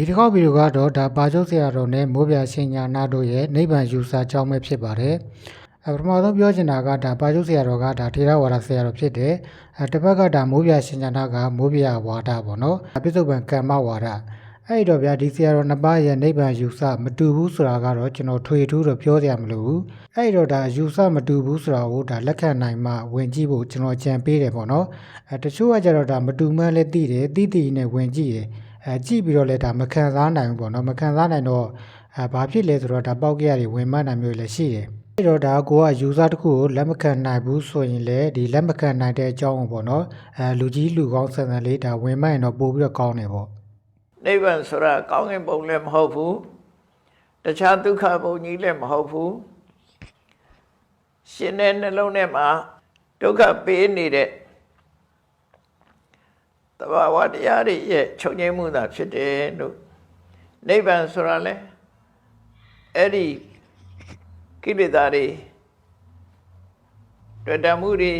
ဒီတစ်ခေါက်ဗီဒီယိုကတော့ဒါပါကျုပ်ဆရာတော်နဲ့မိုးပြရှင်ညာနာတို့ရဲ့နိဗ္ဗာန်ယူဆကြောင်းပဲဖြစ်ပါတယ်အပထမဆုံးပြောချင်တာကဒါပါကျုပ်ဆရာတော်ကဒါထေရဝါဒဆရာတော်ဖြစ်တယ်အဲတစ်ဖက်ကဒါမိုးပြရှင်ညာနာကမိုးပြဝါဒပေါ့နော်အပိဿုပံကမ္မဝါဒအဲ့တော့ဗျာဒီဆရာတော်နှစ်ပါးရဲ့နိဗ္ဗာန်ယူဆမတူဘူးဆိုတာကတော့ကျွန်တော်ထွေထူးတော့ပြောစရာမလိုဘူးအဲ့တော့ဒါယူဆမတူဘူးဆိုတာကိုဒါလက်ခံနိုင်မှဝင်ကြည့်ဖို့ကျွန်တော်ကြံပေးတယ်ပေါ့နော်အဲတချို့ကကြတော့ဒါမတူမှန်းလည်းသိတယ်သိသိနဲ့ဝင်ကြည့်တယ် အဲကြည့်ပြီးတော့လည်းဒါမခံစားနိုင်ဘူးပေါ့နော်မခံစားနိုင်တော့အဲဘာဖြစ်လဲဆိုတော့ဒါပေါက်ကြရတွေဝင်မှတ်နိုင်မျိုးလည်းရှိတယ်အဲ့တော့ဒါကိုက user တစ်ခုကိုလက်မခံနိုင်ဘူးဆိုရင်လည်းဒီလက်မခံနိုင်တဲ့အကြောင်းကိုပေါ့နော်အဲလူကြီးလူကောင်းဆန်ဆန်လေးဒါဝင်မှတ်ရင်တော့ပို့ပြီးတော့ကောင်းတယ်ပေါ့နိဗ္ဗာန်ဆိုတာကောင်းကင်ဘုံလည်းမဟုတ်ဘူးတခြားဒုက္ခဘုံကြီးလည်းမဟုတ်ဘူးရှင်တဲ့နှလုံးထဲမှာဒုက္ခပေးနေတဲ့ တဘာဝတရားတွေရဲ့ချုပ်ငြိမ်းမှုသာဖြစ်တယ်လို့နိဗ္ဗာန်ဆိုတာလဲအဲ့ဒီကိလေသာတွေတွေ့တမှုတွေ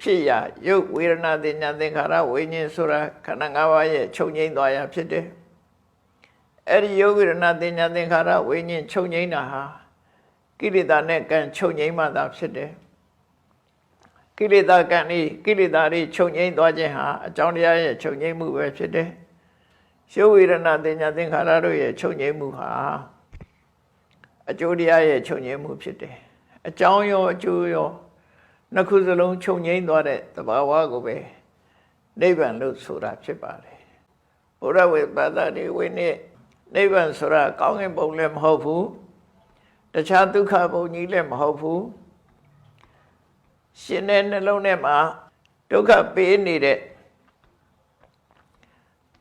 ဖြစ်ရာရုပ်ဝေဒနာသင်ညာသင်္ခါရဝိညာဉ်ဆိုတာခန္ဓာ၅ပါးရဲ့ချုပ်ငြိမ်းသွားရာဖြစ်တယ်။အဲ့ဒီရုပ်ဝေဒနာသင်ညာသင်္ခါရဝိညာဉ်ချုပ်ငြိမ်းတာဟာကိလေသာနဲ့ကံချုပ်ငြိမ်းမှသာဖြစ်တယ်။ ကိလေသာကံဤကိလေသာတွေချုပ်ငြိမ်းသွားခြင်းဟာအကြောင်းတရားရဲ့ချုပ်ငြိမ်းမှုပဲဖြစ်တယ်။ရုပ်ဝေဒနာသင်ညာသင်္ခါရတို့ရဲ့ချုပ်ငြိမ်းမှုဟာအကျိုးတရားရဲ့ချုပ်ငြိမ်းမှုဖြစ်တယ်။အကြောင်းရောအကျိုးရောနှစ်ခုစလုံးခြုံငိမ့်သွားတဲ့သဘာဝကိုပဲနိဗ္ဗာန်လို့ဆိုတာဖြစ်ပါတယ်ဘုရားဝေဘာသာတွေဝိနည်းနိဗ္ဗာန်ဆိုတာကောင်းကင်ဘုံလည်းမဟုတ်ဘူးတခြားဒုက္ခဘုံကြီးလည်းမဟုတ်ဘူး ရှင်တဲ့နှလုံးထဲမှာဒုက္ခပေးနေတဲ့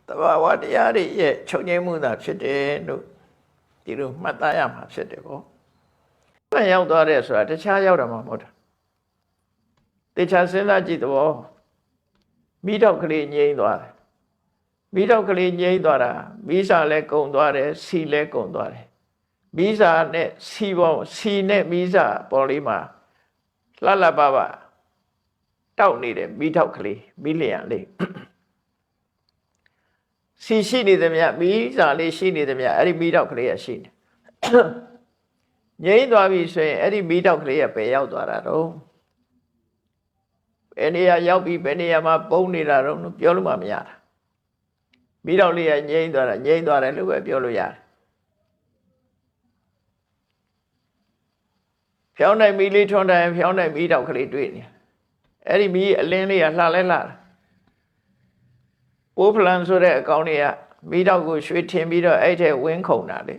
သဘာဝတရားတွေရဲ့ခြုံငိမ့်မှုသာဖြစ်တယ်လို့ဒီလိုမှတ်သားရမှာဖြစ်တယ်ပေါ့။ဘယ်ရောက်သွားတဲ့ဆိုတာတခြားရောက်တာမှမဟုတ်တာ။တေချာစဉ်းစားကြည့်တော့မိတော့ကလေးငြိမ့်သွားတယ်။မိတော့ကလေးငြိမ့်သွားတာမိစာလည်းကုံသွားတယ်စီလည်းကုံသွားတယ်။မိစာနဲ့စီပေါ်စီနဲ့မိစာပေါ်လေးမှာ လှလှပပတောက်နေတဲ့မိတော့ကလေးမိလျံလေးစီရှိနေသမျှမိစာလေးရှိနေသမျှအဲ့ဒီမိတော့ကလေးရရှိနေငြိမ့်သွားပြီဆိုရင်အဲ့ဒီမိတော့ကလေးကပယ်ရောက်သွားတာတော့ဘယ်နေရာရောက်ပြီးဘယ်နေရာမှာပုံနေတာတော့ပြောလို့မှမရတာမိတော့လေးကငြိမ့်သွားတာငြိမ့်သွားတယ်လို့ပဲပြောလို့ရတယ် ဖျောင်းနိုင်မီလေးထွန်းတိုင်းဖျောင်းနိုင်မီတော့ကလေးတွေ့နေအဲ့ဒီမီအလင်းလေးကလှလဲလှတာပိုးဖလန်ဆိုတဲ့အကောင်တွေကမိတော့ကိုရွှေထင်ပြီးတော့အဲ့ထဲဝင်းခုန်တာလေ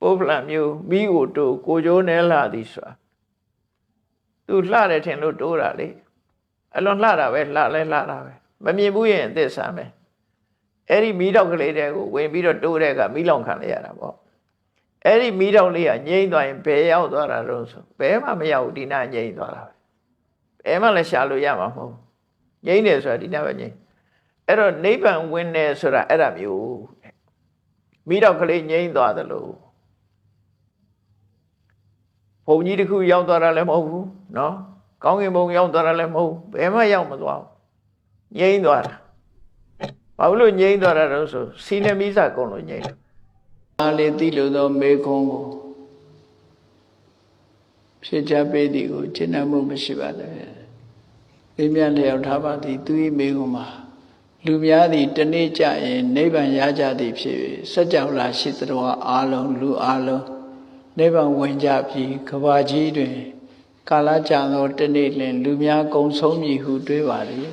ပိုးဖလန်မျိုးမိကိုတို့ကိုကြိုးနဲလှသည်ဆိုတာသူလှတယ်ထင်လို့တိုးတာလေအလွန်လှတာပဲလှလဲလှတာပဲမမြင်ဘူးရင်အသက်ဆမ်းမယ်အဲ့ဒီမီးတော့ကလေးတွေကိုဝင်ပြီးတော့တိုးတဲ့ကမီးလောင်ခံလိုက်ရတာပေါ့ အဲ့ဒီမီးတော့လေးကငြိမ့်သွားရင်ဘယ်ရောက်သွားတာတော့ဆိုဘယ်မှမရောက်ဘူးဒီနာငြိမ့်သွားတာပဲဘယ်မှလည်းရှာလို့ရမှာမဟုတ်ငြိမ့်တယ်ဆိုတာဒီနာပဲငြိမ့်အဲ့တော့နိဗ္ဗာန်ဝင်တယ်ဆိုတာအဲ့ဒါမျိုးမိတော့ကလေးငြိမ့်သွားသလိုဘုံကြီးတစ်ခုရောက်သွားတာလည်းမဟုတ်ဘူးเนาะကောင်းကင်ဘုံရောက်သွားတာလည်းမဟုတ်ဘူးဘယ်မှရောက်မသွားဘူးငြိမ့်သွားတာဘာလို့ငြိမ့်သွားတာတော့ဆိုစီနေမိစာကုန်လို့ငြိမ့်တယ် အားလေးသိလို့သောမေခွန်းကိုဖြစ်ချပေးသည်ကိုရှင်းနှမှုမရှိပါနဲ့။လေးမြတ်လျောက်ထားပါသည်သူ၏မေခွန်းမှာလူများသည်တနေ့ကြရင်နိဗ္ဗာန်ရကြသည်ဖြစ်၍စัจ java လာရှိသတော်အားလုံးလူအားလုံးနိဗ္ဗာန်ဝင်ကြပြီးကဘာကြီးတွင် ကာလကြာသောတနေ့လင်လူများကုံဆုံးမည်ဟုတွေးပါလေ။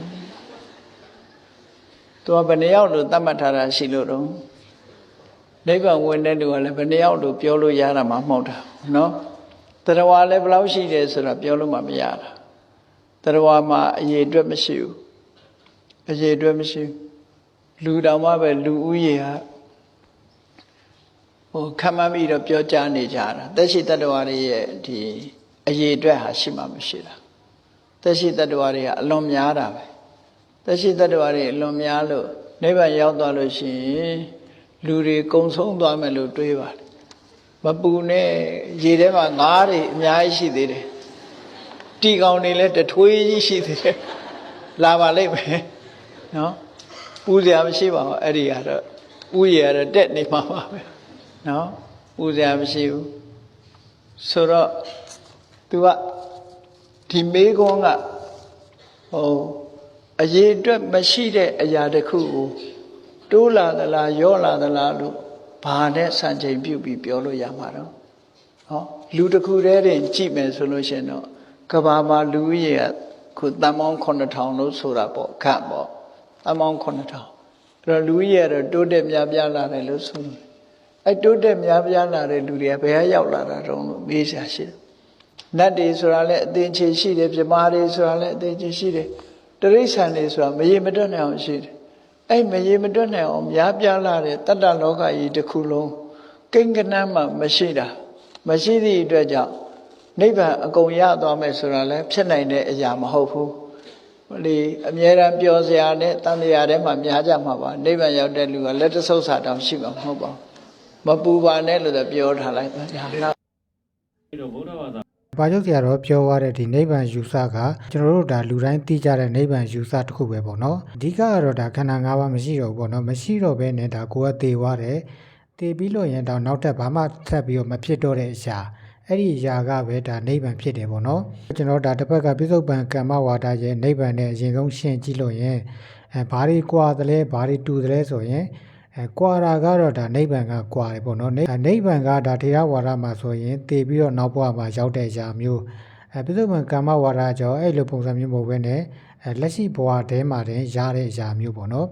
သူကဘယ်နှယောက်လို့သတ်မှတ်ထားတာရှိလို့တော့ နိဗ္ဗာန်ဝင်တဲ့လူကလည်းဘယ်နှယောက်လို့ပြောလို့ရတာမှမဟုတ်တာနော်တရားလည်းဘယ်လောက်ရှိတယ်ဆိုတာပြောလို့မှမရတာတရားမှာအရေးအတွက်မရှိဘူးအရေးအတွက်မရှိဘူးလူတောင်မှပဲလူဦးရေဟာဟိုခံမှန်းပြီးတော့ပြောကြားနေကြတာတက်ရှိတတ္တဝါတွေရဲ့ဒီအရေးအတွက်ဟာရှိမှမရှိတာတက်ရှိတတ္တဝါတွေကအလွန်များတာပဲတက်ရှိတတ္တဝါတွေအလွန်များလို့နိဗ္ဗာန်ရောက်သွားလို့ရှိရင် လူတွေကုံဆုံးသွားမယ်လို့တွေးပါတယ်မပူနဲ့ရေထဲမှာငါးတွေအများကြီးရှိသေးတယ်တီကောင်တွေလည်းတထွေးကြီးရှိသေးတယ်လာပါလိမ့်မယ်နော်ပူစရာမရှိပါဘူးအဲ့ဒီကတော့ဥရရတက်နေမှာပါပဲနော်ပူစရာမရှိဘူးဆိုတော့ तू ကဒီမေးခွန်းကဟိုအရေးအတွက်မရှိတဲ့အရာတစ်ခုကို တိုးလာသလားရော့လာသလားလို့ဘာနဲ့စံချိန်ပြုတ်ပြီးပြောလို့ရမှာတော့ဟောလူတစ်ခုတည်းတင်ကြည့်မယ်ဆိုလို့ရှိရင်တော့ကဘာမှာလူကြီးရခုတန်ပေါင်း9000လို့ဆိုတာပေါ့ခန့်ပေါ့တန်ပေါင်း9000အဲ့တော့လူကြီးရတော့တိုးတက်များပြားလာတယ်လို့ဆိုတယ်အဲ့တိုးတက်များပြားလာတဲ့လူတွေကဘယ်ကရောက်လာတာတုံးလို့မေးရှာရှိတယ်နတ်တွေဆိုတာလည်းအသင်္ချေရှိတယ်ပြမာတွေဆိုတာလည်းအသင်္ချေရှိတယ်တရိษံတွေဆိုတာမရေမတွက်နိုင်အောင်ရှိတယ် အဲ့မရေမတွက်နိုင်အောင်များပြားလာတဲ့တတ္တလောကကြီးတစ်ခုလုံးကိန်းကနန်းမှမရှိတာမရှိသည့်အတွက်ကြောင့်နိဗ္ဗာန်အကုန်ရသွားမယ်ဆိုတာလည်းဖြစ်နိုင်တဲ့အရာမဟုတ်ဘူးလေအမြဲတမ်းပြောစရာနဲ့တန်တရားထဲမှာများကြမှာပါနိဗ္ဗာန်ရောက်တဲ့လူကလက်တဆုပ်စာတောင်ရှိမှာမဟုတ်ပါဘူးမပူပါနဲ့လို့တော့ပြောထားလိုက်ပါညာလားအဲ့တော့ဗုဒ္ဓဘာသာ ဘာကြောင့်ဆရာတော်ပြောသွားတဲ့ဒီနိဗ္ဗာန်ယူဆကကျွန်တော်တို့ဒါလူတိုင်းသိကြတဲ့နိဗ္ဗာန်ယူဆတစ်ခုပဲပေါ့နော်အဓိကကတော့ဒါခန္ဓာ၅ပါးမရှိတော့ဘူးပေါ့နော်မရှိတော့ဘဲနဲ့ဒါကိုယ်ကသေသွားတယ်သေပြီးလို့ရင်တော့နောက်ထပ်ဘာမှထပ်ပြီးတော့မဖြစ်တော့တဲ့အရာအဲ့ဒီအရာကပဲဒါနိဗ္ဗာန်ဖြစ်တယ်ပေါ့နော်ကျွန်တော်ဒါတစ်ဖက်ကပြစ္ဆုတ်ပံကမ္မဝါဒရဲ့နိဗ္ဗာန်နဲ့အရင်ဆုံးရှင်းကြည့်လို့ရင်အဲဘာတွေကွာတယ်လဲဘာတွေတူတယ်လဲဆိုရင် အဲကွာတာကတော့ဒါနိဗ္ဗာန်ကကွာတယ်ပေါ့နော်နိနိဗ္ဗာန်ကဒါထေရဝါဒမှာဆိုရင်တည်ပြီးတော့နောက်ဘဝမှာရောက်တဲ့အရာမျိုးအဲပြစ္ဆုတ်ပံကာမဝါဒကြောင့်အဲ့လိုပုံစံမျိုးမဟုတ်ဘဲနဲ့အဲလက်ရှိဘဝထဲမှာတင်ရတဲ့အရာမျိုးပေါ့နော်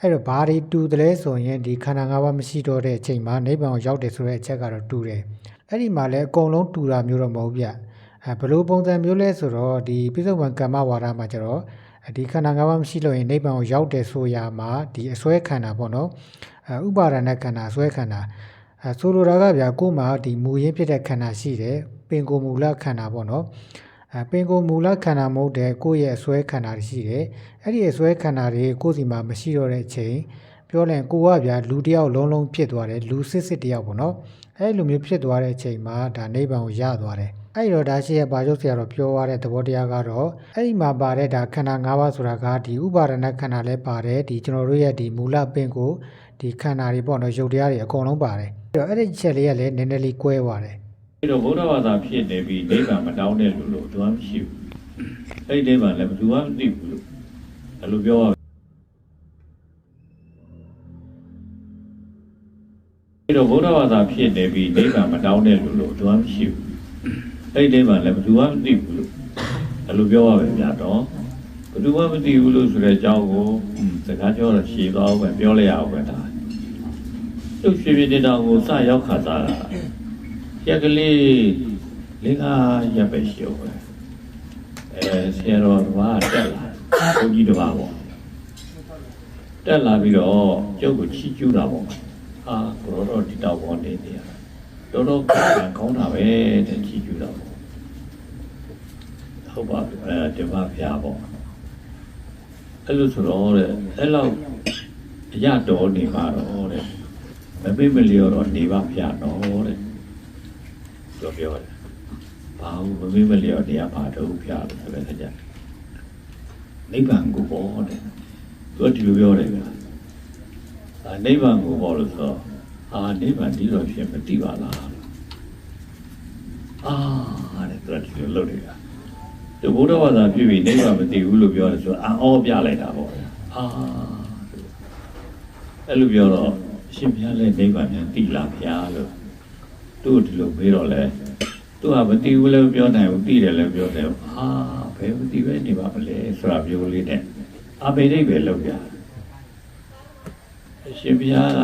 အဲ့တော့ဘာတွေတူတယ်လဲဆိုရင်ဒီခန္ဓာ၅ပါးမရှိတော့တဲ့အချိန်မှာနိဗ္ဗာန်ကိုရောက်တယ်ဆိုတဲ့အချက်ကတော့တူတယ်အဲ့ဒီမှာလည်းအကုန်လုံးတူတာမျိုးတော့မဟုတ်ဗျအဲဘယ်လိုပုံစံမျိုးလဲဆိုတော့ဒီပြစ္ဆုတ်ပံကာမဝါဒမှာကျတော့ ဒီခန္ဓာ၅ပါးမရှိလို့ရင်နိဗ္ဗာန်ကိုရောက်တယ်ဆိုရာမှာဒီအစွဲခန္ဓာပေါ့နော်အဲဥပါဒณะခန္ဓာဆွဲခန္ဓာအဲဆိုလိုတာကဗျာကိုယ်မှာဒီမူရင်းဖြစ်တဲ့ခန္ဓာရှိတယ်ပင်ကိုယ်မူလခန္ဓာပေါ့နော်အဲပင်ကိုယ်မူလခန္ဓာမဟုတ်တဲ့ကိုယ့်ရဲ့အစွဲခန္ဓာတွေရှိတယ်အဲ့ဒီအစွဲခန္ဓာတွေကိုယ့်စီမှာမရှိတော့တဲ့အချိန်ပြောရင်ကိုကဗျာလူတစ်ယောက်လုံးလုံးဖြစ်သွားတယ်လူစစ်စစ်တစ်ယောက်ပေါ့နော်အဲ့လိုမျိုးဖြစ်သွားတဲ့အချိန်မှာဒါနိဗ္ဗာန်ကိုရသွားတယ် အဲ့တော့ဒါရှိရဲ့ဘာလို့ဆရာတော်ပြောရတဲ့သဘောတရားကတော့အဲ့ဒီမှာပါတဲ့ဒါခန္ဓာ၅ပါးဆိုတာကဒီဥပါဒณะခန္ဓာလည်းပါတယ်ဒီကျွန်တော်တို့ရဲ့ဒီမူလပင်ကိုဒီခန္ဓာတွေပေါ့နော်ရုပ်တရားတွေအကုန်လုံးပါတယ်အဲ့တော့အဲ့ဒီချက်လေးကလည်းနည်းနည်းလေးကွဲသွားတယ်အဲ့တော့ဗုဒ္ဓဘာသာဖြစ်နေပြီးနိဗ္ဗာန်မတောင်းတဲ့လူလို့သူကမရှိဘူးအဲ့ဒီနိဗ္ဗာန်လည်းဘယ်သူမှမသိဘူးလို့အဲ့လိုပြောရအဲ့တော့ဗုဒ္ဓဘာသာဖြစ်နေပြီးနိဗ္ဗာန်မတောင်းတဲ့လူလို့သူကမရှိဘူး အဲ့ဒီနိဗ္ဗာန်လည်းဘယ်သူမှမသိဘူးလို့အဲ့လိုပြောရပဲဗျာတော့ဘယ်သူမှမသိဘူးလို့ဆိုတဲ့အကြောင်းကိုอืมစကားပြောတော့ရှည်သွားအောင်ပဲပြောလိုက်ရအောင်ပဲဒါသူ့ဖြည်းဖြည်းတင်တော်ကိုစရောက်ခါစားတာရက်ကလေးလေးကရပ်ပဲရှိအောင်ပဲအဲဆရာတော်ကတက်လာဘုန်းကြီးတစ်ပါးပေါ့တက်လာပြီးတော့ကျုပ်ကိုချီးကျူးတာပေါ့အာကိုရောတော့ဒီတော့ပေါ်နေနေရတော်တော်ကံကောင်းတာပဲတဲ့ချီးကျူးတာပေါ့ ဟုတ်ပါပြီအဲဒီမှာဖျားပေါ့အဲ့လိုဆိုတော့တဲ့အဲ့လောက်အရတော်နေပါတော့တဲ့မမေ့မလျော်တော့နေပါဖျားတော့တဲ့ပြောပြောတယ်။ဘာလို့မမေ့မလျော်တရားပါတော့ဖျားလို့ဆိုတဲ့ကြ။နိဗ္ဗာန်ကိုပေါ်တယ်။သူကဒီလိုပြောတယ်ဗျာ။အာနိဗ္ဗာန်ကိုပေါ်လို့ဆိုတော့အာနိဗ္ဗာန်ဒီလိုဖြစ်မသိပါလား။အာတဲ့သူကဒီလိုလုပ်နေတာ။ ဒီဘုရားဘာသာပြည့်ပြီးနိဗ္ဗာန်မသိဘူးလို့ပြောတယ်ဆိုတော့အာအောပြလိုက်တာပေါ့။အာအဲ့လိုပြောတော့အရှင်ဘုရားလည်းနိဗ္ဗာန်ပြန်သိလားဖျားလို့သူ့ဒီလိုမေးတော့လဲသူကမသိဘူးလည်းမပြောနိုင်ဘူးသိတယ်လည်းပြောတယ်ဟာဘယ်မသိပဲနေပါမလဲဆိုတာပြောလေးနဲ့အဘိဓိတ်ပဲလောက်ပြအရှင်ဘုရားက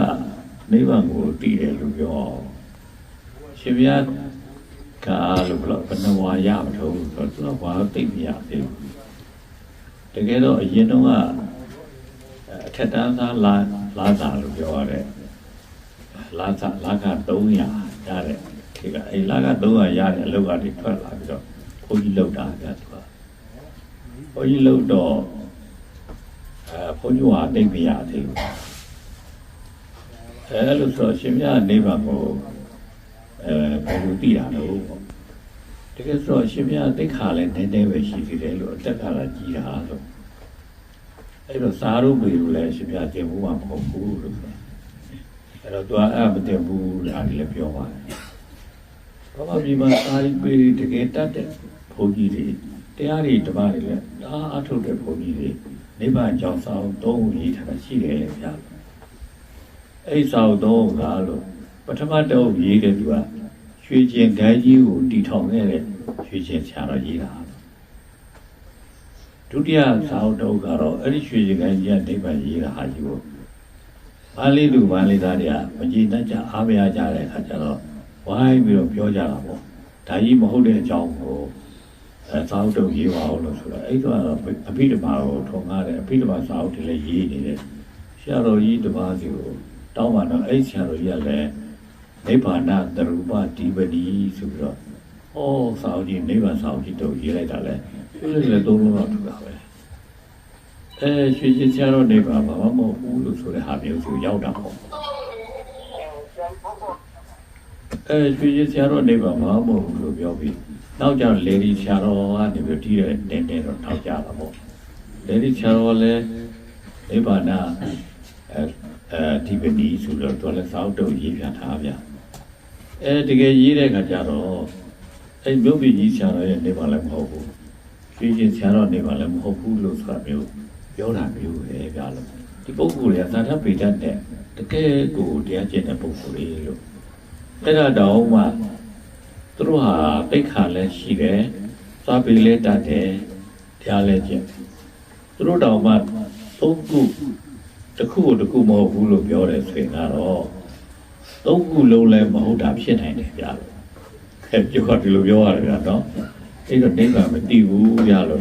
နိဗ္ဗာန်ကိုသိတယ်လို့ပြောအရှင်ဘုရား ကလို့ဘလို့ဘယ်နှဝါရမထုံးဆိုတော့သူကဘာသိမရသေးဘူးတကယ်တော့အရင်တော့ကအထက်တန်းသားလာလာတာလို့ပြောရတယ်လာသာလာက300ရတဲ့ဒီကအဲလာက300ရတဲ့အလုပ်ကနေထွက်လာပြီးတော့ဘုန်းကြီးလောက်တာဗျာသူကဘုန်းကြီးလောက်တော့အဲဘုန်းကြီးကတိတ်မရသေးဘူးအဲလိုဆိုတော့ရှင်မြတ်နိဗ္ဗာန်ကို အဲဘယ်လိုသိတာလို့ပေါ့တကယ်ဆိုတော့ရှင်မြတ်သိက္ခာလည်းနည်းနည်းပဲရှိသေးတယ်လို့အတက်ကလာကြည်တာလို့အဲ့တော့စာရုပ်ပေလို့လည်းရှင်ပြတင်ဘူးမှာမဟုတ်ဘူးလို့ဆိုတာအဲ့တော့သူကအဲ့မတင်ဘူးလားဒီလည်းပြောပါတယ်ဘာမှဒီမှာစာရုပ်ပေတကယ်တတ်တဲ့ဘုန်းကြီးတွေတရားတွေဓမ္မတွေလည်းအားအထုတ်တဲ့ဘုန်းကြီးတွေနိဗ္ဗာန်ကြောင့်စာအုပ်သုံးခုရေးထားတာရှိတယ်ဗျာအဲ့စာအုပ်သုံးခုကလို့ ပထမတော့ရေးတဲ့သူကရွှေကျင်ဂိုင်းကြီးကိုတီထောင်ခဲ့တဲ့ရွှေကျင်ဆရာတော်ရေးတာဒုတိယစာအုပ်တော့ကတော့အဲ့ဒီရွှေရခိုင်ကြီးကနိဗ္ဗာန်ရေးတာဟာကြီးကိုဘာလေးလူဘာလေးသားတွေကမကြည်တတ်ကြအားမရကြတဲ့အခါကျတော့ဝိုင်းပြီးတော့ပြောကြတာပေါ့ဒါကြီးမဟုတ်တဲ့အကြောင်းကိုအဲစာအုပ်တော့ရေးပါအောင်လို့ဆိုတော့အဲ့တော့အဖိဓမ္မာကိုထုံကားတယ်အဖိဓမ္မာစာအုပ်တွေလည်းရေးနေတယ်ဆရာတော်ကြီးတပါးစီကိုတောင်းပါတော့အဲ့ဆရာတော်ကြီးကလည်း နိဗ္ဗာန်တရူပဒီပတိဆိုပြီးတော့ဩစာအုပ်ကြီးနိဗ္ဗာန်စာအုပ်ကြီးတော့ရေးလိုက်တာလဲပြည့်လည်းသုံးလုံးတော့ထူတာပဲအဲရွှေချစ်ချတော့နေပါဘာမှမဟုတ်ဘူးလို့ဆိုတဲ့ဟာမျိုးဆိုရောက်တာပေါ့အဲရွှေချစ်ချတော့နေပါဘာမှမဟုတ်ဘူးလို့ပြောပြီးနောက်ကျလေဒီချတော့ကနေပြီးတီးတဲ့တင်းတင်းတော့ထောက်ကြတာပေါ့လေဒီချတော့လည်းနိဗ္ဗာန်အဲအဲဒီပတိဆိုတော့သူလည်းစောက်တော့ရေးပြထားဗျ အဲတကယ်ရေးတဲ့ခါကျတော့အဲမြို့ပြည်ကြီးချတော့ရဲ့နေပါလည်းမဟုတ်ဘူးရွှေချစ်ချတော့နေပါလည်းမဟုတ်ဘူးလို့ဆိုတာမျိုးပြောတာမျိုးပဲဗျာလို့ဒီပုဂ္ဂိုလ်တွေကသာထပေတတ်တဲ့တကယ်ကိုတရားကျင့်တဲ့ပုဂ္ဂိုလ်တွေလို့အဲ့ဒါတောင်မှသူတို့ဟာတိတ်ခါလည်းရှိတယ်သာပေလည်းတတ်တယ်တရားလည်းကျင့်သူတို့တောင်မှသုံးခုတစ်ခုကိုတစ်ခုမဟုတ်ဘူးလို့ပြောတယ်ဆိုရင်တော့ သုံးခုလုံးလည်းမဟုတ်တာဖြစ်နိုင်တယ်ဗျာလို့အဲပြောဒီလိုပြောရတယ်ဗျာနော်အဲ့တော့နိဗ္ဗာန်မတည်ဘူးဗျာလို့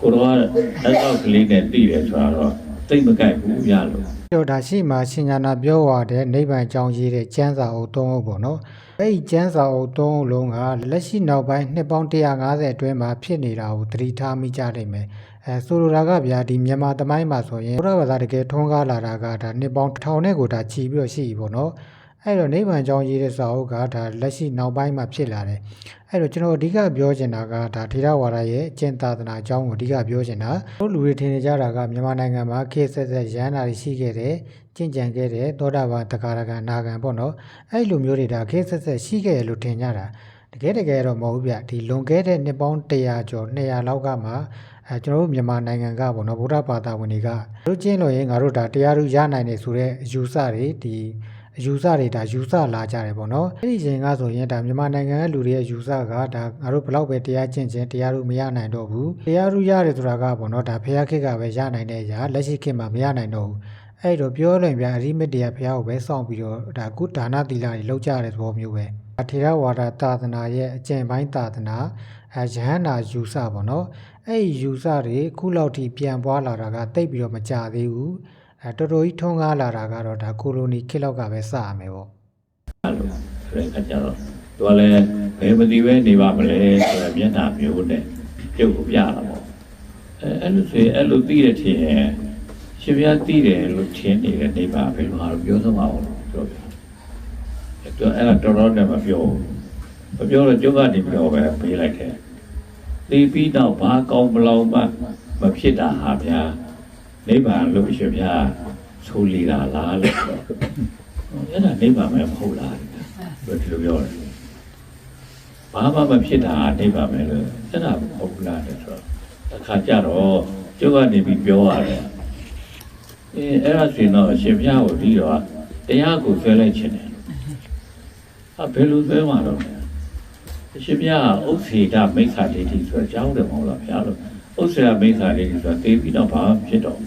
ကိုတော့အဲ့တော့ကလေးနဲ့တည်တယ်ဆိုတော့သိမကြိုက်ဘူးရလို့တို့ဒါရှိမှရှင်ညာနာပြောရတဲ့နိဗ္ဗာန်ကြောင်းရေးတဲ့ကျမ်းစာအုပ်၃အုပ်ပေါ့နော်အဲ့ဒီကျမ်းစာအုပ်၃အုပ်လုံးကလက်ရှိနောက်ပိုင်းနှစ်ပေါင်း150အတွင်းမှာဖြစ်နေတာကိုသတိထားမိကြနိုင်မယ်အဲဆိုလိုတာကဗျာဒီမြန်မာသမိုင်းမှာဆိုရင်ဘုရားဘာသာတကယ်ထွန်းကားလာတာကဒါနှစ်ပေါင်းတစ်ထောင်နဲ့ကိုဒါချီပြီးတော့ရှိပြီပေါ့နော် အဲ့တော့နိဗ္ဗာန်ကြောင်းရေးတဲ့စာအုပ်ကဒါလက်ရှိနောက်ပိုင်းမှာဖြစ်လာတယ်အဲ့တော့ကျွန်တော်အဓိကပြောချင်တာကဒါထေရဝါဒရဲ့အကျင့်သာသနာအကြောင်းကိုအဓိကပြောချင်တာတို့လူတွေထင်နေကြတာကမြန်မာနိုင်ငံမှာခေတ်ဆက်ဆက်ရဟန္တာတွေရှိခဲ့တယ်ကျင့်ကြံခဲ့တယ်သောတာပန်တဂရကနာဂံပေါ့နော်အဲ့လိုမျိုးတွေဒါခေတ်ဆက်ဆက်ရှိခဲ့တယ်လို့ထင်ကြတာတကယ်တကယ်တော့မဟုတ်ဘူးဗျဒီလွန်ခဲ့တဲ့နှစ်ပေါင်း100ကျော်200လောက်ကမှအဲကျွန်တော်တို့မြန်မာနိုင်ငံကပေါ့နော်ဗုဒ္ဓဘာသာဝင်တွေကတို့ကျင့်လို့ရင်ငါတို့ဒါတရားတို့ရနိုင်တယ်ဆိုတဲ့အယူဆတွေဒီ အယူဆတွေဒါယူဆလာကြတယ်ပေါ့နော်အဲ့ဒီချိန်ကဆိုရင်ဒါမြန်မာနိုင်ငံရဲ့လူတွေရဲ့ယူဆကဒါငါတို့ဘလောက်ပဲတရားကျင့်ခြင်းတရားတို့မရနိုင်တော့ဘူးတရားတို့ရတယ်ဆိုတာကပေါ့နော်ဒါဖះခေတ်ကပဲရနိုင်တဲ့အရာလက်ရှိခေတ်မှာမရနိုင်တော့ဘူးအဲ့တော့ပြောလွင်ပြအရိမတ္တရာဖះကိုပဲစောင့်ပြီးတော့ဒါကုဒါနသီလတွေလောက်ကြတဲ့သဘောမျိုးပဲထေရဝါဒသာသနာရဲ့အကျင့်ပိုင်းသာသနာအဲယဟန္တာယူဆပေါ့နော်အဲ့ဒီယူဆတွေခုလောက်ထိပြန်ပွားလာတာကတိတ်ပြီးတော့မကြသေးဘူး အဲတော်တော်ကြီးထွန်းကားလာတာကတော့ဒါကိုလိုနီခေတ်လောက်ကပဲစရမယ်ပေါ့လို့ဆိုတဲ့အခါကျတော့သူကလည်းဘယ်မသိပဲနေပါမလဲဆိုတော့မျက်နှာမျိုးနဲ့ပြုတ်ကိုပြတာပေါ့အဲအဲ့လိုဆိုရင်အဲ့လိုသိတဲ့ထင်ရင်ရှင်ပြသိတယ်လို့ထင်နေတဲ့နေပါဘယ်လိုဟာလို့ပြောသမှာအောင်လို့ပြောပြအဲ့တော့အဲ့ဒါတော်တော်နဲ့မပြောဘူးမပြောတော့ကျုပ်ကနေပြောပဲပေးလိုက်တယ်သိပြီးတော့ဘာကောင်းမလောင်မှမဖြစ်တာဟာဗျာ နိဗ္ဗာန်လို့ရှင်ဗျာဆိုလီတာလားလို့အဲ့ဒါနိဗ္ဗာန်ပဲမဟုတ်လားဘယ်ဒီလိုပြောလဲဘာမှမဖြစ်တာနိဗ္ဗာန်ပဲလို့အဲ့ဒါမဟုတ်လားတဲ့ဆိုတော့အခါကျတော့ကျုပ်ကနေပြီးပြောရတယ်အဲအဲ့ဒါဆိုရင်တော့အရှင်ဘုရားကိုပြီးတော့တရားကိုဆွဲလိုက်ခြင်းတယ်အဘယ်လိုဆွဲမှာတော့အရှင်ဘုရားဥစ္စေတမိစ္ဆာဒိဋ္ဌိဆိုတော့ကြောင်းတယ်မဟုတ်လားဘုရားလို့ဥစ္စေတမိစ္ဆာဒိဋ္ဌိဆိုတော့သိပြီးတော့ဘာမှဖြစ်တော့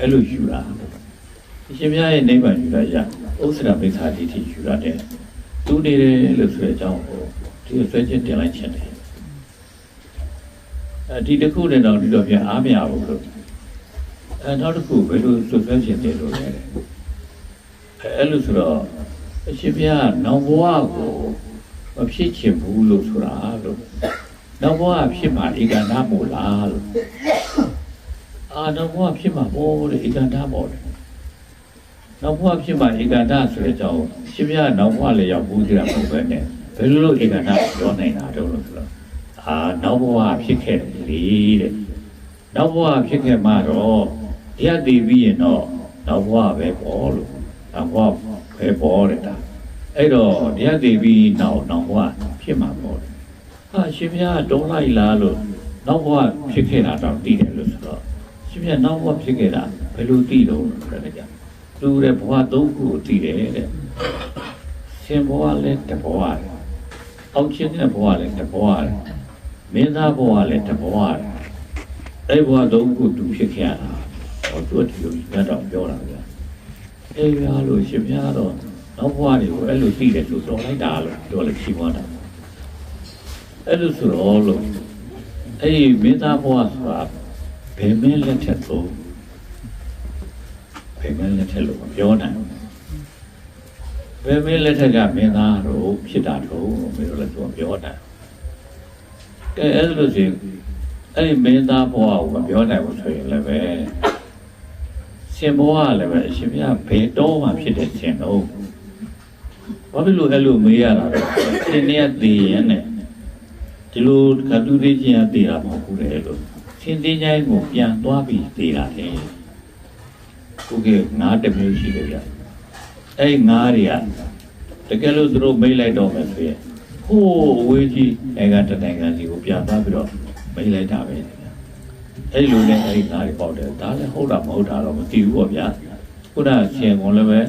အဲ့လိုယူတာအရှင်ဘုရားရဲ့နိဗ္ဗာန်ယူရရဥစ္စရာမိစ္ဆာဒိဋ္ဌိယူရတဲ့သူနေတယ်လို့ဆိုတဲ့အကြောင်းကိုဒီဆွဲချက်တင်လိုက်ခြင်းတယ်အဲဒီတစ်ခုနဲ့တော့ဒီတော့ပြန်အားမရဘူးလို့အဲနောက်တစ်ခုဘယ်လိုဆွဆွဲခြင်းတယ်လို့လဲအဲအဲ့လိုဆိုတော့အရှင်ဘုရားနောင်ဘဝကိုမဖြစ်ချင်ဘူးလို့ဆိုတာလို့နောင်ဘဝဖြစ်မှာဧကန္တမို့လားလို့ အာနောင်ဘဝဖြစ်မှာဘောတဲ့ဧကန္တမို့လေနောက်ဘဝဖြစ်မှဧကန္တဆိုတဲ့အကြောင်းရှင်ပြနောက်ဘဝလည်းရောက်ဘူးကြတာမဟုတ်ပဲနဲ့ဘယ်လိုလုပ်ဧကန္တပြောနိုင်တာတော့လို့ဆိုတော့အာနောက်ဘဝဖြစ်ခဲ့တယ်လေတဲ့နောက်ဘဝဖြစ်ခဲ့မှတော့တရားတည်ပြီးရင်တော့နောက်ဘဝပဲပေါ်လို့နောက်ဘဝပဲပေါ်တယ်ဒါအဲ့တော့တရားတည်ပြီးနောက်နောက်ဘဝဖြစ်မှာပေါ်တယ်ဟာရှင်ဘုရားတုံးလိုက်လားလို့နောက်ဘဝဖြစ်ခဲ့တာတော့တည်တယ်လို့ဆိုတော့ ရှင်ဘုရားနောက်ဘဝဖြစ်ခဲ့တာဘယ်လိုတည်တော့လဲတဲ့ကြသူတဲ့ဘဝသုံးခုကိုတည်တယ်တဲ့ရှင်ဘဝလည်းတဘဝတယ်အောက်ချင်းတဲ့ဘဝလည်းတဘဝတယ်မင်းသားဘဝလည်းတဘဝတယ်အဲ့ဘဝသုံးခုတူဖြစ်ခဲ့ရတာဟောသူဒီလိုမြတ်တော်ပြောတာဗျာအေးဗျာလို့ရှင်ဗျာတော့နောက်ဘဝတွေကိုအဲ့လိုသိတယ်ဆိုတော်လိုက်တာလို့ပြောလိုက်ရှိသွားတာအဲ့လိုဆိုတော့လို့အဲ့ဒီမေတ္တာဘဝဆိုတာ ဘယ်မင်းလက်ထက်သုံးဘယ်မင်းလက်ထက်လို့မပြောနိုင်ဘူးဘယ်မင်းလက်ထက်ကမင်းသားတို့ဖြစ်တာတို့မင်းတို့လည်းသူကပြောတယ်ကဲအဲ့လိုဆိုရင်အဲ့ဒီမင်းသားဘဝကိုမပြောနိုင်ဘူးဆိုရင်လည်းပဲရှင်ဘဝကလည်းပဲအရှင်ဘုရားဘယ်တော့မှဖြစ်တဲ့ရှင်တော့ဘာဖြစ်လို့အဲ့လိုမေးရတာလဲရှင်နေရတည်ရင်နဲ့ဒီလိုကတူသေးချင်းကတည်တာမဟုတ်ဘူးလေလို့ ရှင်တင်းချိုင်းကိုပြန်သွားပြီးတည်တာလေကိုကငါးတစ်မျိုးရှိတယ်ဗျအဲ့ငါးတွေကတကယ်လို့သူတို့မေးလိုက်တော့မယ်ဆိုရင်ဟိုးအဝေးကြီးနိုင်ငံတစ်နိုင်ငံစီကိုပြန်သွားပြီးတော့မိတ်လိုက်တာပဲအဲ့လိုနဲ့အဲ့ဒီသားတွေပေါက်တယ်ဒါလည်းဟုတ်တာမဟုတ်တာတော့မသိဘူးပေါ့ဗျာခုနရှင်ကုန်လည်းပဲ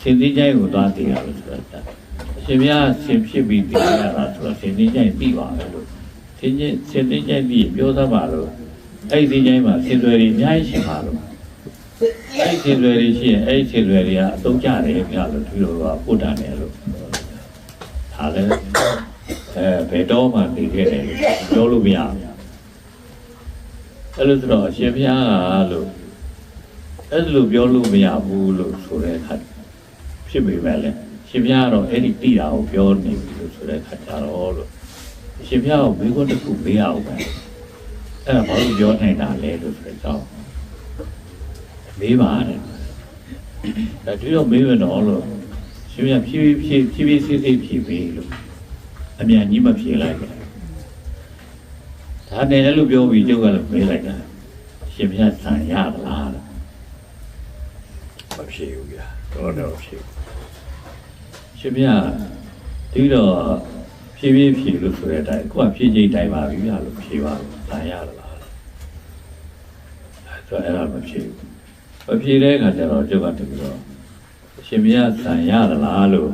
ရှင်သိချိုင်းကိုသွားတည်ရလို့ဆိုတော့အရှင်မြတ်ရှင်ဖြစ်ပြီးတည်ရတာဆိုတော့ရှင်သိချိုင်းပြီးပါပဲလို့ ရှင်ချင်းရှင်သိချိုင်းပြီးပြောသမှာလို့အဲ့ဒီသိချိုင်းမှာရှင်သွယ်တွေအများကြီးရှိပါလို့အဲ့ဒီရှင်သွယ်တွေရှိရင်အဲ့ဒီရှင်သွယ်တွေကအသုံးကြတယ်ဗျာလို့ဒီလိုကပုဒ်တာတယ်လို့ဒါလည်းအဲဘယ်တော့မှနေခဲ့တယ်လို့ပြောလို့မရဘူးအဲ့လိုဆိုတော့အရှင်ဘုရားကလို့အဲ့လိုပြောလို့မရဘူးလို့ဆိုတဲ့အခါဖြစ်ပေမဲ့လည်းရှင်ဘုရားကတော့အဲ့ဒီတိတာကိုပြောနေပြီလို့ဆိုတဲ့အခါကျတော့လို့အ ရှင်မြောက်မိခွန်းတစ်ခုမေးရအောင်ပဲအဲ့ဒါဘာလို့ပြောနိုင်တာလဲလို့ဆိုတော့မေးပါတဲ့ဒါတူတော့မေးမယ်တော့လို့ရှင်မြောက်ဖြည်းဖြည်းဖြည်းဖြည်းစစ်စစ်ဖြည်းပေးလို့အမြန်ကြီးမဖြည်းလိုက်ဘူးဒါနဲ့လည်းလို့ပြောပြီးကျုပ်ကလည်းမေးလိုက်တာရှင်မြတ်ဆန်ရလားမဖြေဘူးကြာတော့တော့ဖြေရှင်မြတ်ဒီတော့ ဖြည်းဖြည်းဖြေလို့ဆိုတဲ့အတိုင်းကိုကဖြည်းချင်းတိုင်ပါပြီဗျာလို့ဖြေပါလို့ဆံရသလားအဲ့တော့အဲ့ဒါမဖြေဘူးမဖြေတဲ့အခါကျတော့ကျုပ်ကတပြီးတော့ရှင်ဘုရားဆံရသလားလို့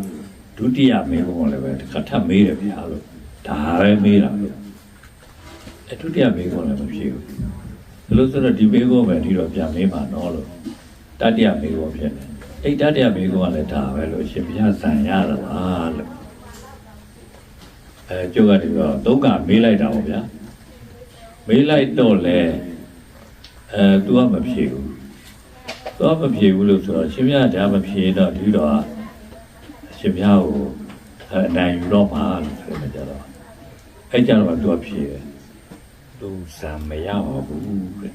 ဒုတိယမေးခွန်းလည်းပဲတစ်ခါထပ်မေးတယ်ဗျာလို့ဒါပဲမေးတာလို့အဲဒုတိယမေးခွန်းလည်းမဖြစ်ဘူးဒါလို့ဆိုတော့ဒီမေးခွန်းပဲဒီတော့ပြန်မေးမှာနော်လို့တတိယမေးခွန်းဖြစ်တယ်အဲ့တတိယမေးခွန်းကလည်းဒါပဲလို့ရှင်ဘုရားဆံရတာလားလို့ အဲကျုပ်ကဒီတော့သုံးကမေးလိုက်တာပေါ့ဗျာမေးလိုက်တော့လေအဲ तू ကမဖြေဘူး तू ကမဖြေဘူးလို့ဆိုတော့ရှင်ဘုရားဒါမဖြေတော့ဒီတော့ရှင်ပြားကိုအနိုင်ယူတော့မှာလို့ဆိုနေကြတော့အဲ့ကြတော့သူကဖြေတယ်သူစံမရပါဘူးတဲ့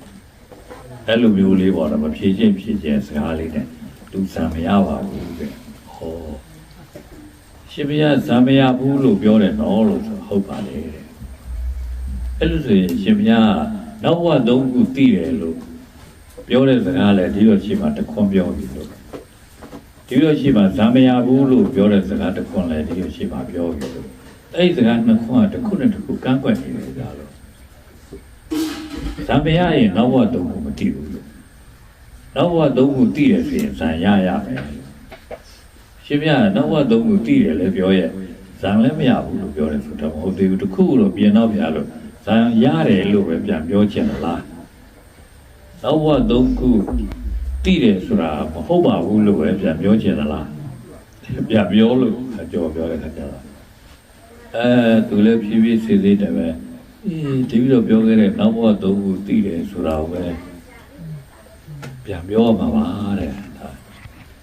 အဲ့လိုမျိုးလေးပေါ့တော့မဖြေချင်းဖြေချင်းစကားလေးနဲ့သူစံမရပါဘူးတဲ့ဟော ရှင်ပြားစံမရဘူးလို့ပြောတယ်နော်လို့ဆိုဟုတ်ပါလေတဲ့အဲ့လိုဆိုရင်ရှင်ပြားနောက်ဘဝသုံးခုသိတယ်လို့ပြောတဲ့စကားလည်းဒီလိုရှိမှတခွန်းပြောပြီလို့ဒီလိုရှိမှဇာမယာဘူးလို့ပြောတဲ့စကားတစ်ခွန်းလည်းဒီလိုရှိမှပြောခဲ့လို့အဲ့ဒီစကားနှစ်ခွန်းကတစ်ခုနဲ့တစ်ခုကန့်ကွက်နေတယ်ကြလို့ဇာမယာရင်နောက်ဘဝသုံးခုမတည်ဘူးလို့နောက်ဘဝသုံးခုတည်တယ်ဆိုရင်ဇာရရမယ် ရှင်မြတ်နောက်ဘဝသုံးခုတည်တယ်လည်းပြောရဲ့ဇာလည်းမရဘူးလို့ပြောတယ်ဆိုတော့မဟုတ်သေးဘူးတစ်ခုတော့ပြင်တော့ပြလို့ဇာရတယ်လို့ပဲပြန်ပြောချင်လားနောက်ဘဝသုံးခုတိတယ်ဆိုတာမဟုတ်ပါဘူးလို့ပဲပြန်ပြောချင်သလားပြန်ပြောလို့အကျော်ပြောတဲ့ခါကျတော့အဲသူလည်းဖြည်းဖြည်းစေသေးတယ်ပဲအေးဒီလိုပြောခဲ့တဲ့နောက်ဘဝသုံးခုတိတယ်ဆိုတာကိုပဲပြန်ပြောရမှာပါတဲ့ဒါ